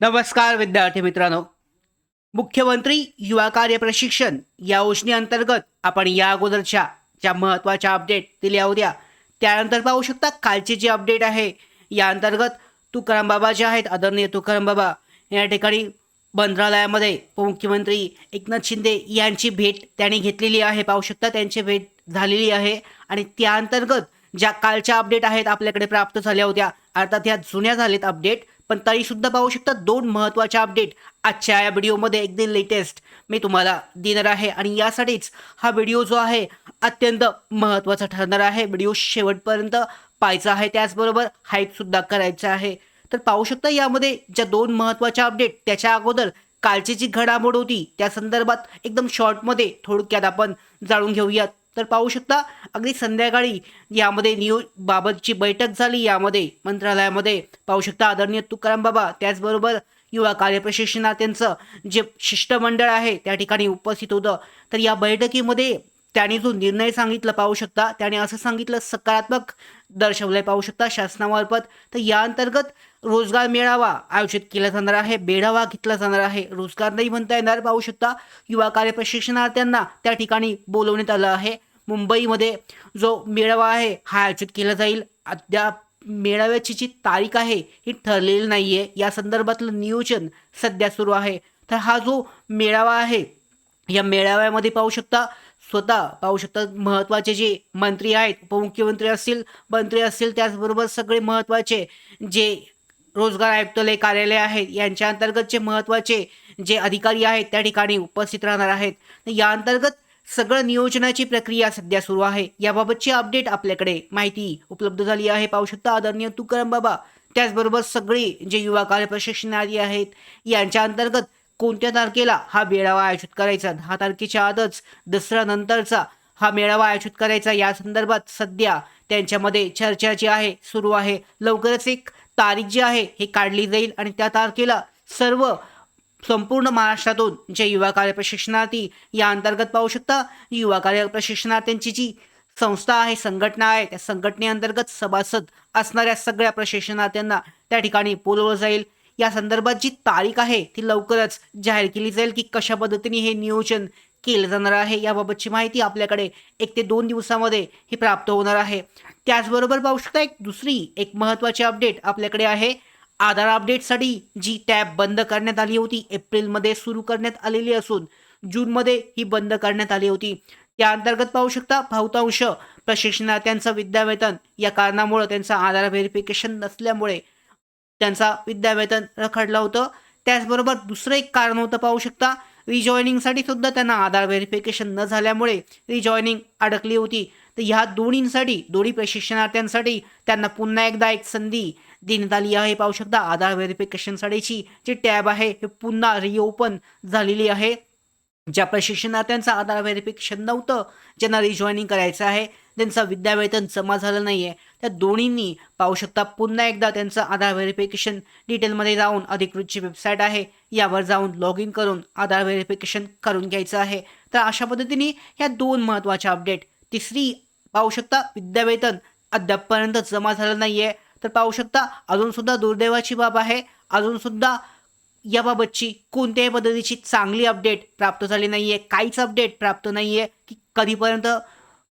नमस्कार विद्यार्थी मित्रांनो. मुख्यमंत्री युवा कार्य प्रशिक्षण या योजनेअंतर्गत आपण या अगोदरच्या ज्या महत्त्वाच्या अपडेट दिल्या होत्या त्यानंतर पाहू शकता कालचे जी अपडेट आहे या अंतर्गत तुकाराम बाबा जे आहेत आदरणीय तुकाराम बाबा या ठिकाणी मंत्रालयामध्ये उपमुख्यमंत्री एकनाथ शिंदे यांची भेट त्यांनी घेतलेली आहे. पाहू शकता त्यांची भेट झालेली आहे आणि त्या अंतर्गत ज्या कालच्या अपडेट आहेत आपल्याकडे प्राप्त झाल्या होत्या. अर्थात ह्या जुन्या झालेत अपडेट पण तरी सुद्धा पाहू शकता दोन महत्त्वाच्या अपडेट आजच्या या व्हिडिओमध्ये एकदम लेटेस्ट मी तुम्हाला देणार आहे. आणि यासाठीच हा व्हिडिओ जो आहे अत्यंत महत्त्वाचा ठरणार आहे. व्हिडिओ शेवटपर्यंत पाहायचा आहे. त्याचबरोबर हाईकसुद्धा करायचा आहे. तर पाहू शकता यामध्ये ज्या दोन महत्त्वाच्या अपडेट त्याच्या अगोदर कालची जी घडामोड होती त्या संदर्भात एकदम शॉर्टमध्ये थोडक्यात आपण जाणून घेऊयात. तर पाहू शकता अगदी संध्याकाळी यामध्ये नियो बाबतची बैठक झाली यामध्ये मंत्रालयामध्ये. पाहू शकता आदरणीय तुकाराम बाबा त्याचबरोबर युवा कार्यप्रशिक्षणार्थ्यांचं जे शिष्टमंडळ आहे त्या ठिकाणी उपस्थित होतं. तर या बैठकीमध्ये त्याने जो निर्णय सांगितला पाहू शकता. त्याने असं सांगितलं सकारात्मक दर्शवलंय पाहू शकता शासनामार्फत. तर या अंतर्गत रोजगार मेळावा आयोजित केला जाणार आहे बेढावा घेतला जाणार आहे. रोजगार नाही म्हणता येणार पाहू शकता. युवा कार्य प्रशिक्षणार्थ्यांना त्या ठिकाणी बोलवण्यात आलं आहे. मुंबईमध्ये जो मेळावा आहे हा आयोजित केला जाईल. अद्याप मेळाव्याची जी तारीख आहे ही ठरलेली नाही आहे या संदर्भातलं नियोजन सध्या सुरू आहे. तर हा जो मेळावा आहे या मेळाव्यामध्ये पाहू शकता स्वतः पाहू शकतात महत्त्वाचे जे मंत्री आहेत उपमुख्यमंत्री असतील मंत्री असतील त्याचबरोबर सगळे महत्त्वाचे जे रोजगार आयुक्तालय कार्यालय आहेत यांच्या अंतर्गत जे महत्त्वाचे जे अधिकारी आहेत त्या ठिकाणी उपस्थित राहणार आहेत. या अंतर्गत सगळं नियोजनाची प्रक्रिया सध्या सुरू आहे. याबाबतची अपडेट आपल्याकडे माहिती उपलब्ध झाली आहे. पाहू शकता आदरणीय तुकाराम बाबा त्याचबरोबर सगळे जे युवा कार्य प्रशिक्षणार्थी आहेत यांच्या अंतर्गत कोणत्या तारखेला हा मेळावा आयोजित करायचा? दहा तारखेच्या आतच दसऱ्यानंतरचा हा मेळावा आयोजित करायचा. या संदर्भात सध्या त्यांच्यामध्ये चर्चा जी आहे सुरू आहे. लवकरच एक तारीख जी आहे हे काढली जाईल आणि त्या तारखेला सर्व संपूर्ण महाराष्ट्रातून जे युवा कार्य प्रशिक्षणार्थी या अंतर्गत पाहू शकता. युवा कार्य प्रशिक्षणार्थ्यांची जी संस्था आहे संघटना आहे त्या संघटनेअंतर्गत सभासद असणाऱ्या सगळ्या प्रशिक्षणार्थ्यांना त्या ठिकाणी बोलवलं जाईल. या संदर्भात जी तारीख आहे ती लवकरच जाहीर केली जाईल की कशा पद्धतीने हे नियोजन केलं जाणार आहे याबाबतची माहिती आपल्याकडे एक ते दोन दिवसामध्ये ही प्राप्त होणार आहे. त्याचबरोबर पाहू शकता एक दुसरी एक महत्त्वाची अपडेट आपल्याकडे आहे. आधार अपडेटसाठी जी टॅब बंद करण्यात आली होती एप्रिलमध्ये सुरू करण्यात आलेली असून जूनमध्ये ही बंद करण्यात आली होती. त्या अंतर्गत पाहू शकता बहुतांश प्रशिक्षणार्थ्यांचं विद्यावेतन या कारणामुळं त्यांचं आधार व्हेरिफिकेशन नसल्यामुळे त्यांचा विद्यावेतन रखडलं होतं. त्याचबरोबर दुसरं एक कारण होतं पाहू शकता. रिजॉईनिंगसाठी सुद्धा त्यांना आधार व्हेरिफिकेशन न झाल्यामुळे रिजॉईनिंग अडकली होती. तर ह्या दोन्हींसाठी दोन्ही प्रशिक्षणार्थ्यांसाठी त्यांना पुन्हा एकदा एक संधी देण्यात आली आहे. पाहू शकता आधार व्हेरिफिकेशनसाठीची जी टॅब आहे हे पुन्हा रिओपन झालेली आहे. ज्या प्रशिक्षणार्थ्यांचं आधार व्हेरिफिकेशन नव्हतं ज्यांना रिजॉईनिंग करायचं आहे त्यांचं विद्यावेतन जमा झालं नाही आहे त्या दोन्हींनी पाहू शकता पुन्हा एकदा त्यांचं आधार व्हेरिफिकेशन डिटेलमध्ये जाऊन अधिकृतची वेबसाईट आहे यावर जाऊन लॉग इन करून आधार व्हेरिफिकेशन करून घ्यायचं आहे. तर अशा पद्धतीने ह्या दोन महत्त्वाच्या अपडेट तिसरी पाहू शकता विद्यावेतन अद्यापपर्यंत जमा झालं नाही आहे तर पाहू शकता अजूनसुद्धा दुर्दैवाची बाब आहे अजूनसुद्धा याबाबतची कोणत्याही पद्धतीची चांगली अपडेट प्राप्त झाली नाही आहे काहीच अपडेट प्राप्त नाही आहे की कधीपर्यंत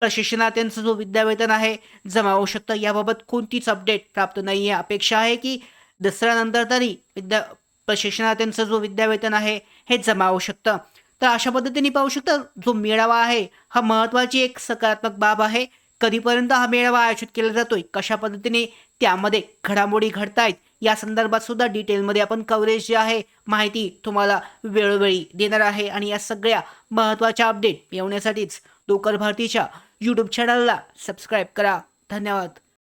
प्रशिक्षणार्थ्यांचं जो विद्यावेतन आहे जमा होऊ शकतं याबाबत कोणतीच अपडेट प्राप्त नाही आहे अपेक्षा आहे की दसऱ्यानंतर तरी विद्या प्रशिक्षणार्थ्यांचं जो विद्यावेतन आहे हे जमा होऊ शकतं. तर अशा पद्धतीने पाहू शकतं जो मेळावा आहे हा महत्त्वाची एक सकारात्मक बाब आहे. कधीपर्यंत हा मेळावा आयोजित केला जातोय कशा पद्धतीने त्यामध्ये घडामोडी घडतायत या संदर्भात सुद्धा डिटेलमध्ये आपण कव्हरेज जे आहे माहिती तुम्हाला वेळोवेळी देणार आहे. आणि या सगळ्या महत्त्वाच्या अपडेट मिळवण्यासाठीच डोकर भारतीच्या यूट्यूब चॅनलला सबस्क्राईब करा. धन्यवाद.